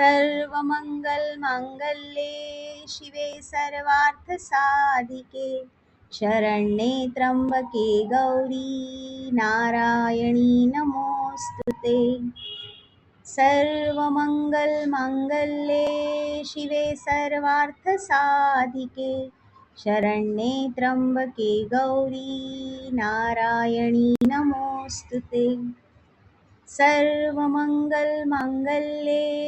सर्वमङ्गलमाङ्गल्ये शिवे सर्वार्थसाधिके. शरण्ये त्र्यम्बके गौरी नारायणी नमोऽस्तु ते सर्वमङ्गलमाङ्गल्ये शिवे सर्वार्थसाधिके. शरण्ये त्र्यम्बके गौरी नारायणी नमोऽस्तु ते सर्वमङ्गलमाङ्गल्ये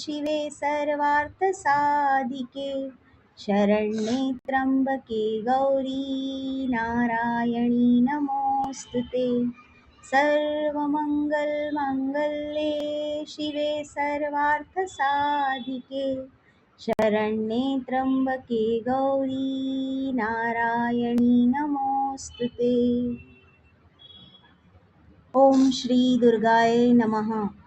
शिवे सर्वार्थसाधिके शरण्ये त्र्यम्बके गौरी नारायणी नमोऽस्तु ते. सर्वमङ्गलमाङ्गल्ये शिवे सर्वार्थसाधिके शरण्ये त्र्यम्बके गौरी नारायणी नमोऽस्तु ते. ओम श्री दुर्गाय नमः.